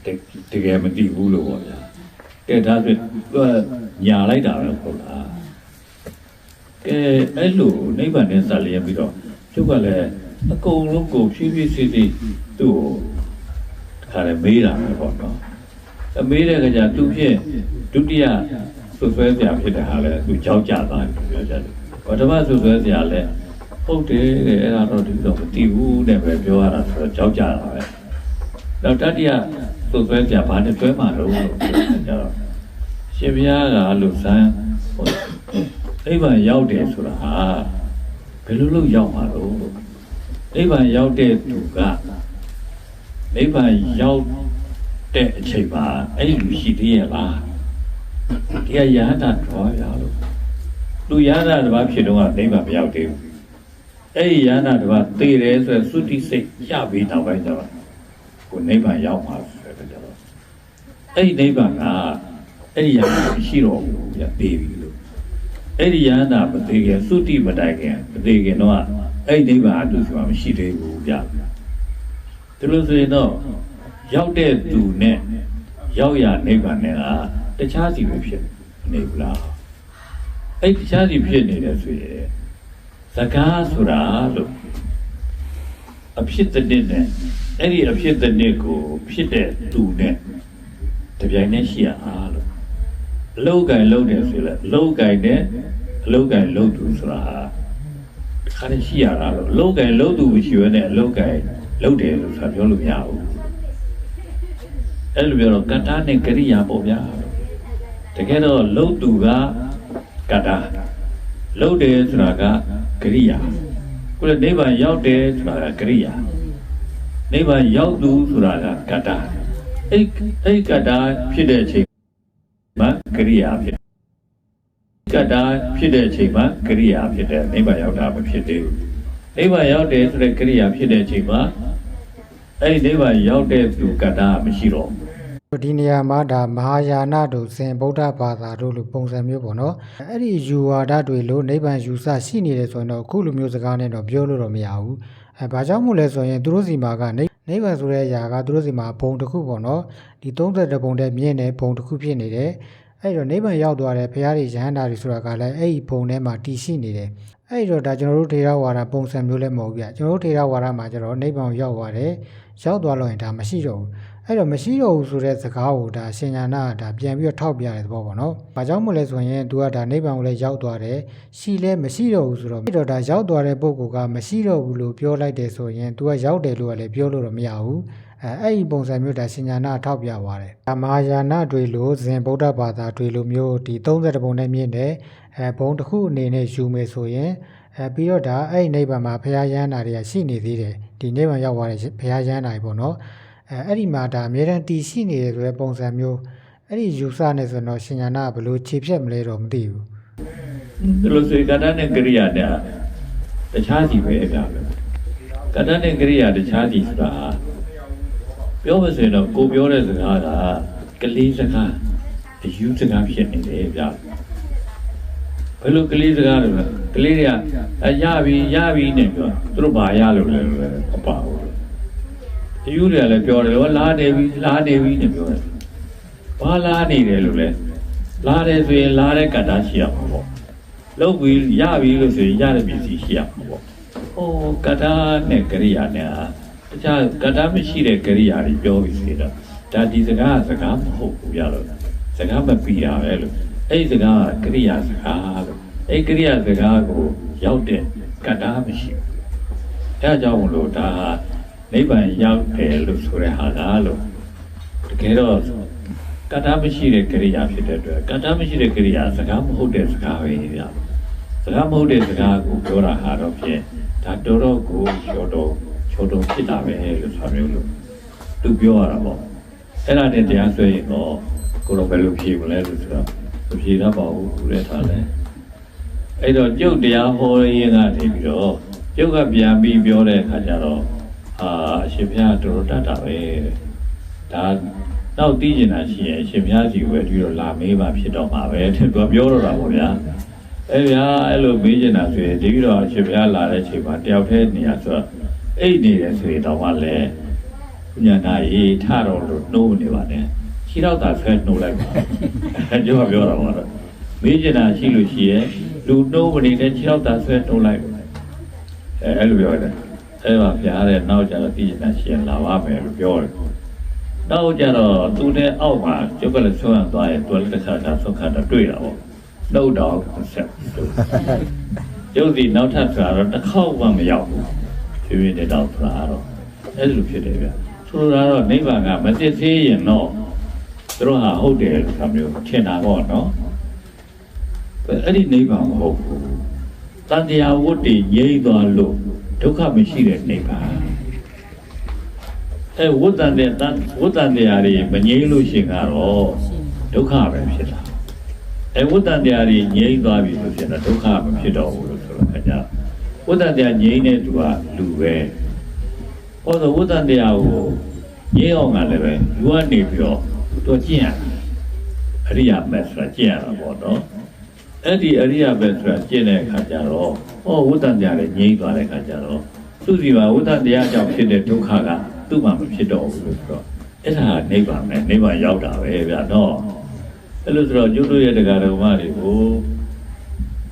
တတကယ်မတိဘူးလို့ပေါ့ဗျာကဲဒါဆိုသူကညာလိုက်တာပဲဟုတ်လားကဲအဲ့လိုနိဗ္ဗာန်နဲ့ဆက်လျက်ပြီးတော့ကျုပ်ကလည်းအကုန်လုံးကိုဖြည်းဖြည်းစေသေးသူ့ကိုခါရမေးတာပဲပေါ့နော်အမေးတဲ့ကကြသူဖြစ်ဒုတိယဆွဆွဲစရာဖြစ်တဲ့ဟာလဲသူကြောက်ကြသွားတယ်ပြောကြတယ်ပထမဆွဆွဲစရာလဲဟုတ်တယ်တဲ့အဲ့ဒါတော့ဒီတော့မသိဘူးတဲ့ပဲပြောရတာဆိုတော့ကြောက်ကြတာပဲတော့တတိယ သူ့ဆွဲကြဘာနဲ့ဆွဲမှာလို့လို့ပြောတော့ရှင်ဘုရားကလို့စမ်းဟိုအိဗံရောက်တယ်ဆိုတာဟာဘယ်လိုလုပ်ရောက်မှာလို့အိဗံရောက်တဲ့သူကနိဗ္ဗာန်ရောက်တဲ့အချိန်မှာအဲ့ဒီလူရှိသေးရဲ့လားဒီကယဟန္တာတော်ရလို့လူယဟန္တာတစ်ပါးဖြစ်တော့နိဗ္ဗာန်မရောက်သေးဘူးအဲ့ဒီယန္တာတစ်ပါးသိတယ်ဆိုရင်သုတိစိတ်ရပြီးတော့ပဲကျတော့ကိုနိဗ္ဗာန်ရောက်မှာဆိုတော့ကျတော့ အဲ့ဒီနိဗ္ဗာန်ကအဲ့ဒီယန္တာရှိတော့ဘူးပြသိပြီလို့အဲ့ဒီယန္တာမသိခင်သုတိမတိုင်ခင်မသိခင်တော့အဲ့ဒီနိဗ္ဗာန်အတူဆိုမှမရှိသေးဘူးပြဒီလိုဆိုရင်တော့ရောက်တဲ့သူနဲ့ရောက်ရနိဗ္ဗာန်နဲ့ကတခြားစီပဲဖြစ်နေဘူးလားအဲ့ဒီတခြားစီဖြစ်နေတယ်ဆိုရင်စကားဆိုတာလို့အဖြစ်တဲ့နဲ့အဲ့ဒီအဖြစ်တဲ့နဲ့ကိုဖြစ်တဲ့သူနဲ့ တပြိုင်တည်းရှိရအားလို့အလောက်ကင်လုံးတယ်ဆိုလဲအလောက်ကင်နဲ့အလောက်ကင်လုံးသူဆိုတာခါရရှိရတာလို့အလောက်ကင်လုံးသူမရှိဘဲနဲ့အလောက်ကင်လုံးတယ်လို့ဆိုတာပြောလို့မရဘူးအဲ့လိုပြောတော့ကတ္တနဲ့ကရိယာပေါ့ဗျာတကယ်တော့လုံးသူကကတ္တလှုပ်တယ်ဆိုတာကကရိယာခုလည်းနိဗ္ဗာန်ရောက်တယ်ဆိုတာကကရိယာနိဗ္ဗာန်ရောက်သူဆိုတာကကတ္တ အဲ့အဲ့ကတ္တဖြစ်တဲ့အချိန်မှာကရိယာဖြစ်ကတ္တဖြစ်တဲ့အချိန်မှာကရိယာဖြစ်တယ်နိဗ္ဗာန်ရောက်တာမဖြစ်သေးဘူးနိဗ္ဗာန်ရောက်တယ်ဆိုတဲ့ကရိယာဖြစ်တဲ့အချိန်မှာအဲ့ဒီနိဗ္ဗာန်ရောက်တဲ့သူကတ္တမရှိတော့ဘူးဒီနေရာမှာဒါမဟာယာနတို့ဇင်ဗုဒ္ဓဘာသာတို့လိုပုံစံမျိုးပေါ့နော်အဲ့ဒီယူဝါဒတွေလို့နိဗ္ဗာန်ယူဆရှိနေတယ်ဆိုရင်တော့အခုလိုမျိုးစကားနဲ့တော့ပြောလို့တော့မရဘူးအဲဘာကြောင့်မို့လဲဆိုရင်သူတို့စီမှာက နိနိဗ္ဗာန်ဆိုတဲ့အရာကသူတို့စီမှာဘုံတစ်ခုပေါ့နော်ဒီ30ဘုံတည်းမြင့်တဲ့ဘုံတစ်ခုဖြစ်နေတယ်အဲ့တော့နိဗ္ဗာန်ရောက်သွားတဲ့ဘုရားတွေယဟန္တာတွေဆိုတာကလည်းအဲ့ဒီဘုံထဲမှာတည်ရှိနေတယ်အဲ့တော့ဒါကျွန်တော်တို့ထေရဝါဒပုံစံမျိုးလည်းမဟုတ်ဘူးဗျကျွန်တော်တို့ထေရဝါဒမှာကျတော့နိဗ္ဗာန်ကိုရောက်သွားတယ်ရောက်သွားလို့ရင်ဒါမရှိတော့ဘူး အဲ့တော့မရှိတော့ဘူးဆိုတဲ့စကားကိုဒါရှင်ညာနာကဒါပြန်ပြီးတော့ထောက်ပြတဲ့သဘောပေါ့နော်။ဘာကြောင့်မို့လဲဆိုရင် तू ကဒါနိဗ္ဗာန်ကိုလည်းရောက်သွားတယ်။ရှိလဲမရှိတော့ဘူးဆိုတော့အဲ့တော့ဒါရောက်သွားတဲ့ပုဂ္ဂိုလ်ကမရှိတော့ဘူးလို့ပြောလိုက်တယ်ဆိုရင် तू ကရောက်တယ်လို့ကလည်းပြောလို့တော့မရဘူး။အဲအဲ့ဒီပုံစံမျိုးဒါရှင်ညာနာကထောက်ပြသွားတယ်။ဒါမဟာယာနတွေလို့ဇင်ဗုဒ္ဓဘာသာတွေလိုမျိုးဒီ30ပုံနဲ့မြင့်တယ်။အဲဘုံတစ်ခုအနေနဲ့ယူမယ်ဆိုရင်အဲပြီးတော့ဒါအဲ့ဒီနိဗ္ဗာန်မှာဘုရားယန္တာတွေကရှိနေသေးတယ်။ဒီနိဗ္ဗာန်ရောက်သွားတဲ့ဘုရားယန္တာတွေပေါ့နော်။ အဲအဲ့ဒီမှာဒါအမြဲတမ်းတည်ရှိနေတယ်ဆိုတဲ့ပုံစံမျိုးအဲ့ဒီယူဆနေဆိုတော့ရှင်ညာနာကဘယ်လိုခြေဖြတ်မလဲတော့မသိဘူးဒီလိုဆိုရင်ကတ္တနဲ့ကရိယာနဲ့တခြားစီပဲဗျာကတ္တနဲ့ကရိယာတခြားစီဆိုတာပြောမစင်တော့ကိုပြောတဲ့စကားကကလေးစကားအယူစကားဖြစ်နေတယ်ဗျာဘယ်လိုကလေးစကားလဲကလေးတွေကအရပြီရပြီနဲ့ပြောသူတို့ဘာရလို့လဲမပါဘူး အယူတွေကလည်းပြောတယ်ဟောလာနေပြီလာနေပြီနဲ့ပြောတယ်ဘာလာနေတယ်လို့လဲလာတယ်ဆိုရင်လာတဲ့ကတ္တရှိရမှာပေါ့လုပ်ပြီးရပြီလို့ဆိုရင်ရတဲ့ပစ္စည်းရှိရမှာပေါ့။ဟိုကတ္တနဲ့ကရိယာနဲ့ဟာတခြားကတ္တမရှိတဲ့ကရိယာတွေပြောပြီးစေတော့ဒါဒီစကားကစကားမဟုတ်ဘူးရလို့စကားမပြီးရပဲလို့အဲ့ဒီစကားကကရိယာစကားလို့အဲ့ဒီကရိယာစကားကိုရောက်တဲ့ကတ္တမရှိဘူး။အဲအကြောင်းမလို့ဒါဟာ နိဗ္ဗာန်ရောက်တယ်လို့ဆိုတဲ့ဟာကားလို့တကယ်တော့ကတ္တမရှိတဲ့ကရိယာဖြစ်တဲ့အတွက်ကတ္တမရှိတဲ့ကရိယာစကားမဟုတ်တဲ့စကားပဲဗျာစကားမဟုတ်တဲ့စကားကိုပြောတာဟာတော့ဖြင့်ဒါတော်တော်ကိုချောတော်ချောတော်ဖြစ်တာပဲလို့ဆိုမျိုးလို့သူပြောရတာပေါ့အဲ့ဒါနဲ့တရားဆွဲရင်တော့ကိုတော့ဘယ်လိုဖြေမလဲလို့ဆိုတော့မဖြေတတ်ပါဘူးခုလည်းထားလဲအဲ့တော့ကျုပ်တရားဟောရင်းကနေပြီးတော့ကျုပ်ကပြန်ပြီးပြောတဲ့အခါကျတော့ အာအရှင်ဘုရားတော်တော်တတ်တာပဲဒါနောက်သိကျင်တာရှိရင်အရှင်ဘုရားစီဝယ်ပြီးတော့လာမေးပါဖြစ်တော့မှာပဲတဲ့သူကပြောတော့တာပေါ့ဗျာအဲ့ဗျာအဲ့လိုမေးချင်တာဆိုရင်ဒီပြီးတော့အရှင်ဘုရားလာတဲ့ချိန်မှာတယောက်တည်းနေရဆိုတော့အိတ်နေတယ်ဆိုရင်တော့မှလည်းညနာရေးထတော့လို့နှိုးနေပါနဲ့ခြေတော့သာဆွဲနှိုးလိုက်ပါအဲ့ကျောင်းကပြောတာပါတော့မေးချင်တာရှိလို့ရှိရင်လူနှိုးမနေတဲ့ခြေတော့သာဆွဲနှိုးလိုက်ပါအဲအဲ့လိုပြောတယ် အဲ့ပါဗျာတဲ့နောက်ကျတော့သိချင်တာရှိရင်လာပါမယ်လို့ပြောတယ်နောက်ကျတော့သူနဲ့အောက်မှာကျုပ်ကလည်းဆွမ်းသွားရင်သူလည်းတစ်ခါတည်းဆွမ်းခါတော့တွေ့တာပေါ့နှုတ်တော်ဆက်ရုပ်စီနောက်ထပ်ဆိုတာတော့တစ်ခေါက်မှမရောက်ဘူးဖြည်းဖြည်းနဲ့တော့ဆိုတာတော့အဲ့လိုဖြစ်တယ်ဗျဆိုလိုတာတော့နိဗ္ဗာန်ကမသိသေးရင်တော့သူတို့ဟာဟုတ်တယ်လို့ဆိုတာမျိုးထင်တာပေါ့နော်အဲ့ဒီနိဗ္ဗာန်မဟုတ်ဘူးတန်တရားဝတ္တိငြိမ့်သွားလို့ ဒုက္ခမရှိတဲ့နိဗ္ဗာန်အဲဝတ္တန်တဲ့တန်ဝတ္တန်တရားတွေမငြိမ့်လို့ရှိရင်ကတော့ဒုက္ခပဲဖြစ်တာအဲဝတ္တန်တရားတွေငြိမ့်သွားပြီဆိုရင်တော့ဒုက္ခမဖြစ်တော့ဘူးလို့ဆိုတော့ခင်ဗျာဝတ္တန်တရားငြိမ့်တဲ့သူကလူပဲဟောတော့ဝတ္တန်တရားကိုငြိမ့်အောင်ကလည်းပဲလူကနေပြီးတော့သူကျင့်ရအရိယာမက်ဆိုတာကျင့်ရတာပေါ့နော် အဲ့ဒီအရိယာမက်ဆိုတာကျင့်တဲ့အခါကျတော့ဟောဝတ္တန်တရားတွေငြိမ့်သွားတဲ့အခါကျတော့သူစီမှာဝတ္တန်တရားကြောင့်ဖြစ်တဲ့ဒုက္ခကသူ့မှာမဖြစ်တော့ဘူးလို့ဆိုတော့အဲ့ဒါကနိဗ္ဗာန်ပဲနိဗ္ဗာန်ရောက်တာပဲဗျာနော်အဲ့လိုဆိုတော့ကျွတ်တို့ရဲ့တရားတော်မတွေကို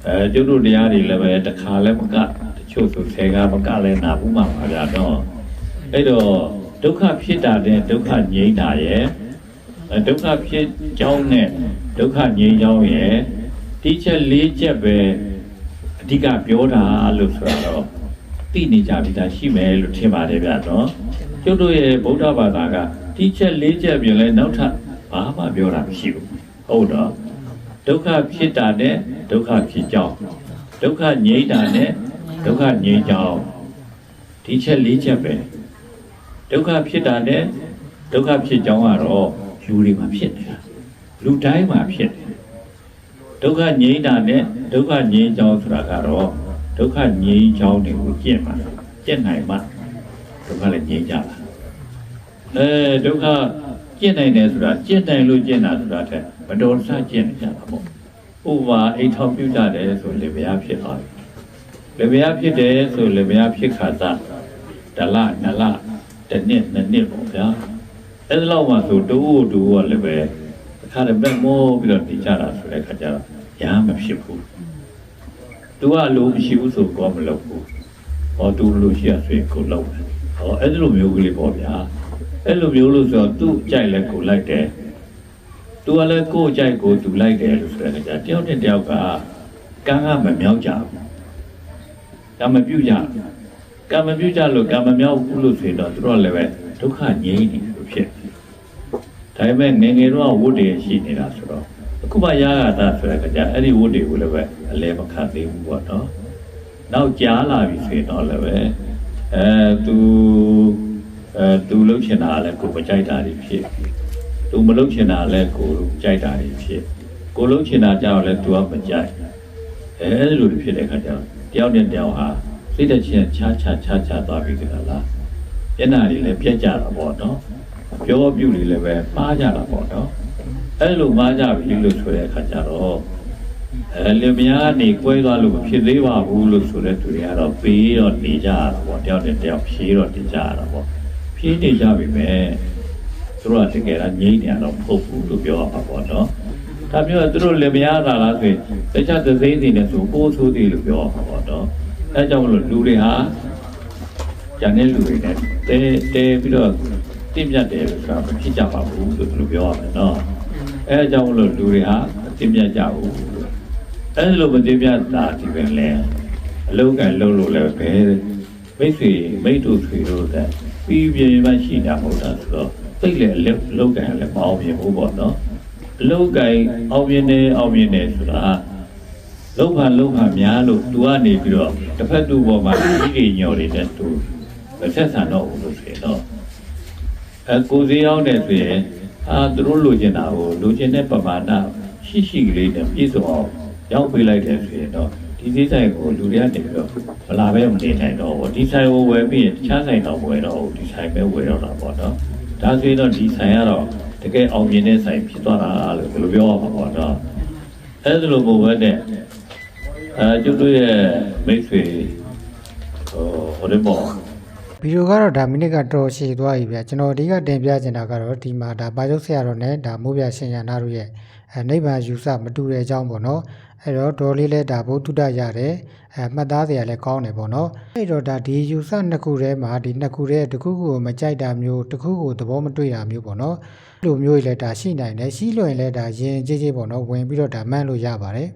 အဲကျွတ်တို့တရားတွေလည်းပဲတစ်ခါလည်းမကတချို့ဆိုဆယ်ကမကလည်းနာဘူးမှာပါဗျာတော့အဲ့တော့ဒုက္ခဖြစ်တာတဲ့ဒုက္ခငြိမ်းတာရဲ့အဲဒုက္ခဖြစ်ကြောင်းနဲ့ဒုက္ခငြိမ်းကြောင်းရဲ့ ဒီချက်လေးချက်ပဲအဓိကပြောတာလို့ဆိုတော့သိနေကြပြီသားရှိမယ်လို့ထင်ပါတယ်ဗျာနော်ကျွတ်တို့ရဲ့ဗုဒ္ဓဘာသာကဒီချက်လေးချက်ပြင်လဲနောက်ထပ်ဘာမှပြောတာမရှိဘူးဟုတ်တော့ဒုက္ခဖြစ်တာနဲ့ဒုက္ခဖြစ်ကြောင်းဒုက္ခငြိမ့်တာနဲ့ဒုက္ခငြိမ့်ကြောင်းဒီချက်လေးချက်ပဲဒုက္ခဖြစ်တာနဲ့ဒုက္ခဖြစ်ကြောင်းကတော့လူတွေမှာဖြစ်နေတာလူတိုင်းမှာဖြစ်တယ် ဒုက္ခငြိမ့်တာနဲ့ဒုက္ခငြိမ့်ကြောင်းဆိုတာကတော့ဒုက္ခငြိမ့်ကြောင်းတွေကိုကျင့်ပါကျင့်နိုင်မှဒုက္ခလည်းငြိမ့်ကြပါအဲဒုက္ခကျင့်နိုင်တယ်ဆိုတာကျင့်နိုင်လို့ကျင့်တာဆိုတာတဲ့မတော်တဆကျင့်နေကြတာပေါ့ဥပမာအိမ်ထောင်ပြုကြတယ်ဆိုလေဘုရားဖြစ်သွားပြီလေဘုရားဖြစ်တယ်ဆိုလေဘုရားဖြစ်ခါသာတလနလတစ်နှစ်နှစ်နှစ်ပေါ့ဗျာအဲ့ဒါလောက်မှဆိုတူတူကလည်းပဲအ ခါတည်းပဲမောပြီးတော့နေကြတာဆိုတဲ့ခါကျတော့ရာမဖြစ်ဘူးသူကလိုမရှိဘူးဆိုတော့မလုပ်ဘူးဟောသူလိုရှိရဆိုရင်ကိုလုပ်တယ်ဟောအဲ့ဒီလိုမျိုးကလေးပေါ့ဗျာအဲ့လိုမျိုးလို့ဆိုတော့သူ့ကြိုက်လဲကိုလိုက်တယ်သူကလည်းကိုယ်ကြိုက်ကိုသူလိုက်တယ်လို့ဆိုတဲ့အခါကျတယောက်နဲ့တယောက်ကကံကမမြောက်ကြဘူးကံမပြုတ်ကြဘူးကံမပြုတ်ကြလို့ကံမမြောက်ဘူးလို့ဆိုရင်တော့သူတို့လည်းပဲဒုက္ခငြိမ်းနေလို့ဖြစ်တယ် ဒါပေမဲ့ငယ်ငယ်တော့ဝတ်တွေရှိနေတာဆိုတော့အခုမှရရတာဆိုတဲ့အခါကျအဲ့ဒီဝတ်တွေကိုလည်းပဲအလဲမခံသေးဘူးပေါ့နော်နောက်ကြားလာပြီဆိုရင်တော့လည်းပဲအဲသူအဲသူလှုပ်ချင်တာလည်းကိုမကြိုက်တာတွေဖြစ်သူမလှုပ်ချင်တာလည်းကိုကြိုက်တာတွေဖြစ်ကိုလှုပ်ချင်တာကြောင့်လည်းသူကမကြိုက်အဲဒီလိုဖြစ်တဲ့ခါကျတော့တယောက်နဲ့တယောက်ဟာစိတ်တချင်းချားချားချားချားသွားပြီတကလားမျက်နှာတွေလည်းပြက်ကြတာပေါ့နော် ပြောပြုတွေလည်းပဲမှားကြတာပေါ့နော်အဲလိုမှားကြပြီလို့ဆိုတဲ့အခါကျတော့အဲလင်မယားနေကွဲသွားလို့မဖြစ်သေးပါဘူးလို့ဆိုတဲ့သူတွေကတော့ပေးတော့နေကြရတာပေါ့တယောက်နဲ့တယောက်ဖြေးတော့နေကြရတာပေါ့ဖြည့်နေကြပြီပဲသူတို့ကတကယ်တော့ငြိမ့်နေရတော့မဟုတ်ဘူးလို့ပြောရမှာပေါ့နော်ဒါပြောသူတို့လည်းမရတာလားဆိုရင်တခြားသသိန်းစီနဲ့ဆိုပိုးဆိုးသေးလို့ပြောရမှာပေါ့နော်အဲကြောင့်မလို့လူတွေဟာကျန်တဲ့လူတွေနဲ့တဲတဲပြီးတော့ တင့်မြတ်တယ်လို့ဆိုတာမဖြစ်ကြပါဘူးလို့သူတို့ပြောရမယ်နော်အဲကြောင့်မလို့လူတွေဟာတင့်မြတ်ကြဘူးအဲလိုမတင့်မြတ်တာဒီပဲလဲအလုံးကန်လုံးလို့လည်းပဲမိတ်ဆွေမိတ်တို့ဆွေတို့တဲ့ပြီးပြင်းမှရှိတာမဟုတ်တာဆိုတော့သိလေအလုပ်လုပ်ကန်လည်းမအောင်မြင်ဘူးပေါ့နော်အလုပ်ကန်အောင်မြင်နေအောင်မြင်နေဆိုတာလောက်ဖန်လောက်ဖန်များလို့သူကနေပြီးတော့တစ်ဖက်သူ့ပေါ်မှာကြီးကြီးညော်နေတဲ့သူမဆက်ဆံတော့ဘူးလို့ဆိုရင်တော့ အဲကိုစည်းအောင်တယ်ဆိုရင်အာသူတို့လိုချင်တာကိုလိုချင်တဲ့ပမာဏရှိရှိကလေးနဲ့ပြည့်စုံအောင်ရောက်ပေးလိုက်တယ်ဆိုရင်တော့ဒီစည်းဆိုင်ကိုလူတွေကနေပြီးတော့မလာပဲမနေနိုင်တော့ဘူးဒီဆိုင်ကိုဝယ်ပြီးရင်တခြားဆိုင်တော့ဝယ်တော့ဘူးဒီဆိုင်ပဲဝယ်တော့တာပေါ့နော်ဒါဆိုရင်တော့ဒီဆိုင်ကတော့တကယ်အောင်မြင်တဲ့ဆိုင်ဖြစ်သွားတာလို့ဘယ်လိုပြောရမှာပေါ့နော်အဲ့ဒါလိုပုံပဲနဲ့အဲကျွတ်တို့ရဲ့မိတ်ဆွေဟိုဟိုတဲ့ပေါ့ ဗီဒီယိုကတော့ဒါမိနစ်ကတော်တော်ရှည်သွားပြီဗျာကျွန်တော်အဓိကတင်ပြချင်တာကတော့ဒီမှာဒါပါကျုပ်ဆရာတော်နဲ့ဒါမိုးပြရှင်ရနာတို့ရဲ့အဲနိဗ္ဗာန်ယူဆမတူတဲ့အကြောင်းပေါ့နော်အဲ့တော့ဒေါ်လေးလဲဒါဘုဒ္ဓတရတယ်အဲမှတ်သားစရာလည်းကောင်းတယ်ပေါ့နော်အဲ့တော့ဒါဒီယူဆနှစ်ခုထဲမှာဒီနှစ်ခုထဲတစ်ခုခုကိုမကြိုက်တာမျိုးတစ်ခုကိုသဘောမတွေ့တာမျိုးပေါ့နော်အဲ့လိုမျိုးကြီးလဲဒါရှိနိုင်တယ်ရှိလို့ရင်လဲဒါရင်ကြီးကြီးပေါ့နော်ဝင်ပြီးတော့ဒါမှန်းလို့ရပါတယ်